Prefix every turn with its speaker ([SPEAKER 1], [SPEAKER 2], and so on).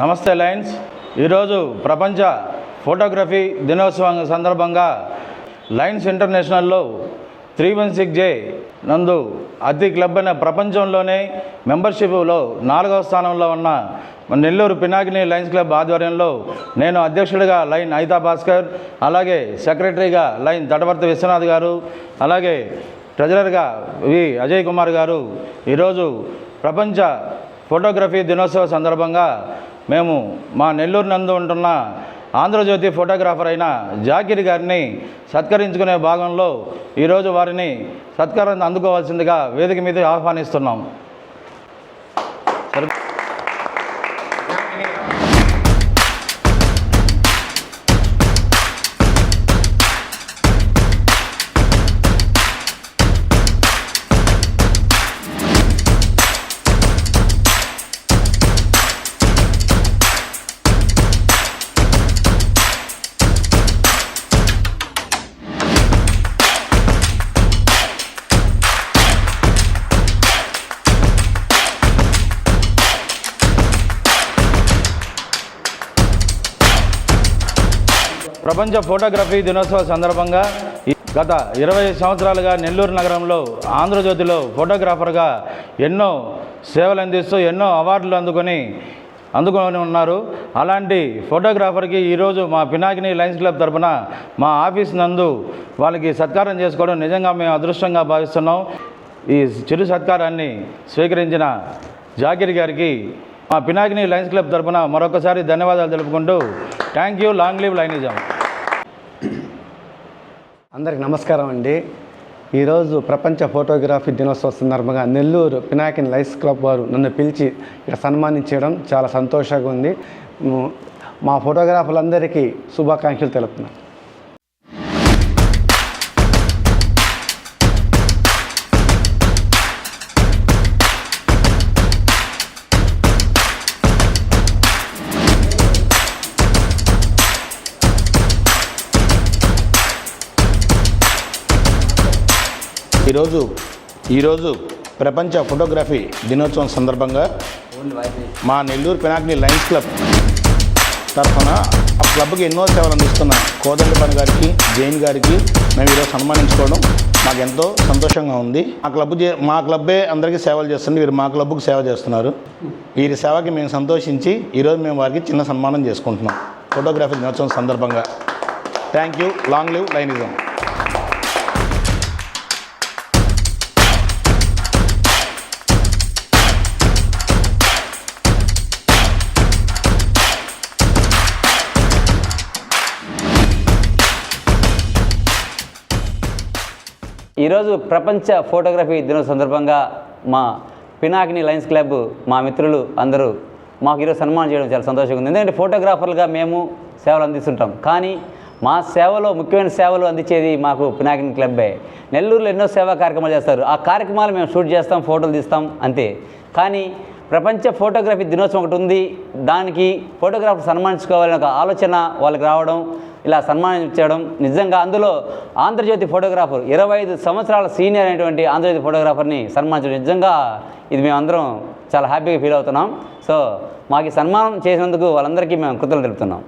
[SPEAKER 1] నమస్తే లయన్స్. ఈరోజు ప్రపంచ ఫోటోగ్రఫీ దినోత్సవం సందర్భంగా లయన్స్ ఇంటర్నేషనల్లో త్రీ వన్ సిక్స్ జే నందు అతి క్లబ్ అనే ప్రపంచంలోనే మెంబర్షిప్లో నాలుగవ స్థానంలో ఉన్న నెల్లూరు పినాకిని లయన్స్ క్లబ్ ఆధ్వర్యంలో నేను అధ్యక్షుడిగా లైన్ ఐతా భాస్కర్ అలాగే సెక్రటరీగా లైన్ తటవర్తి విశ్వనాథ్ గారు అలాగే ట్రెజరర్గా వి అజయ్ కుమార్ గారు. ఈరోజు ప్రపంచ ఫోటోగ్రఫీ దినోత్సవ సందర్భంగా మేము మా నెల్లూరు నందు ఉంటున్న ఆంధ్రజ్యోతి ఫోటోగ్రాఫర్ అయిన జాకిర్ గారిని సత్కరించుకునే భాగంలో ఈరోజు వారిని సత్కారం అందుకోవాల్సిందిగా వేదిక మీద ఆహ్వానిస్తున్నాం. ప్రపంచ ఫోటోగ్రఫీ దినోత్సవ సందర్భంగా ఈ గత ఇరవై సంవత్సరాలుగా నెల్లూరు నగరంలో ఆంధ్రజ్యోతిలో ఫోటోగ్రాఫర్గా ఎన్నో సేవలు అందిస్తూ ఎన్నో అవార్డులు అందుకొని అందుకొని ఉన్నారు. అలాంటి ఫోటోగ్రాఫర్కి ఈరోజు మా పినాకిని లయన్స్ క్లబ్ తరపున మా ఆఫీస్ నందు వాళ్ళకి సత్కారం చేసుకోవడం నిజంగా మేము అదృష్టంగా భావిస్తున్నాం. ఈ చిరు సత్కారాన్ని స్వీకరించిన జాకిర్ గారికి మా పినాకిని లయన్స్ క్లబ్ తరపున మరొకసారి ధన్యవాదాలు తెలుపుకుంటూ థ్యాంక్ యూ లాంగ్ లీవ్ లైనిజం.
[SPEAKER 2] అందరికి నమస్కారం అండి. ఈరోజు ప్రపంచ ఫోటోగ్రఫీ దినోత్సవ సందర్భంగా నెల్లూరు పినాకిన్ లైఫ్ క్లబ్ వారు నన్ను పిలిచి ఇక్కడ సన్మానించడం చాలా సంతోషంగా ఉంది. మా ఫోటోగ్రాఫర్లందరికీ శుభాకాంక్షలు తెలుపుతున్నాను.
[SPEAKER 3] ఈరోజు ఈరోజు ప్రపంచ ఫోటోగ్రఫీ దినోత్సవం సందర్భంగా మా నెల్లూరు పినాకిని లయన్స్ క్లబ్ తరఫున ఆ క్లబ్కి ఎన్నో సేవలు అందిస్తున్న కోదండపని గారికి జైన్ గారికి మేము ఈరోజు సన్మానించుకోవడం మాకు ఎంతో సంతోషంగా ఉంది. మా క్లబ్ మా క్లబ్బే అందరికీ సేవలు చేస్తుంది. వీరు మా క్లబ్కు సేవ చేస్తున్నారు. వీరి సేవకి మేము సంతోషించి ఈరోజు మేము వారికి చిన్న సన్మానం చేసుకుంటున్నాం. ఫోటోగ్రఫీ దినోత్సవం సందర్భంగా. థ్యాంక్ యూ లాంగ్ లివ్ లైనిజం
[SPEAKER 4] ఈరోజు ప్రపంచ ఫోటోగ్రఫీ దినం సందర్భంగా మా పినాకిని లయన్స్ క్లబ్ మా మిత్రులు అందరూ మాకు ఈరోజు సన్మానం చేయడం చాలా సంతోషంగా ఉంది. ఎందుకంటే ఫోటోగ్రాఫర్లుగా మేము సేవలు అందిస్తుంటాం. కానీ మా సేవలో ముఖ్యమైన సేవలు అందించేది మాకు పినాకిని క్లబ్బే. నెల్లూరులో ఎన్నో సేవా కార్యక్రమాలు చేస్తారు. ఆ కార్యక్రమాలు మేము షూట్ చేస్తాం ఫోటోలు తీస్తాం అంతే. కానీ ప్రపంచ ఫోటోగ్రఫీ దినోత్సవం ఒకటి ఉంది. దానికి ఫోటోగ్రాఫర్ సన్మానించుకోవాలని ఒక ఆలోచన వాళ్ళకి రావడం ఇలా సన్మానించడం నిజంగా అందులో ఆంధ్రజ్యోతి ఫోటోగ్రాఫర్ ఇరవై ఐదు సంవత్సరాల సీనియర్ అయినటువంటి ఆంధ్రజ్యోతి ఫోటోగ్రాఫర్ని సన్మానించడం నిజంగా ఇది మేమందరం చాలా హ్యాపీగా ఫీల్ అవుతున్నాం. సో మాకు సన్మానం చేసినందుకు వాళ్ళందరికీ మేము కృతజ్ఞతలు తెలుపుతున్నాం.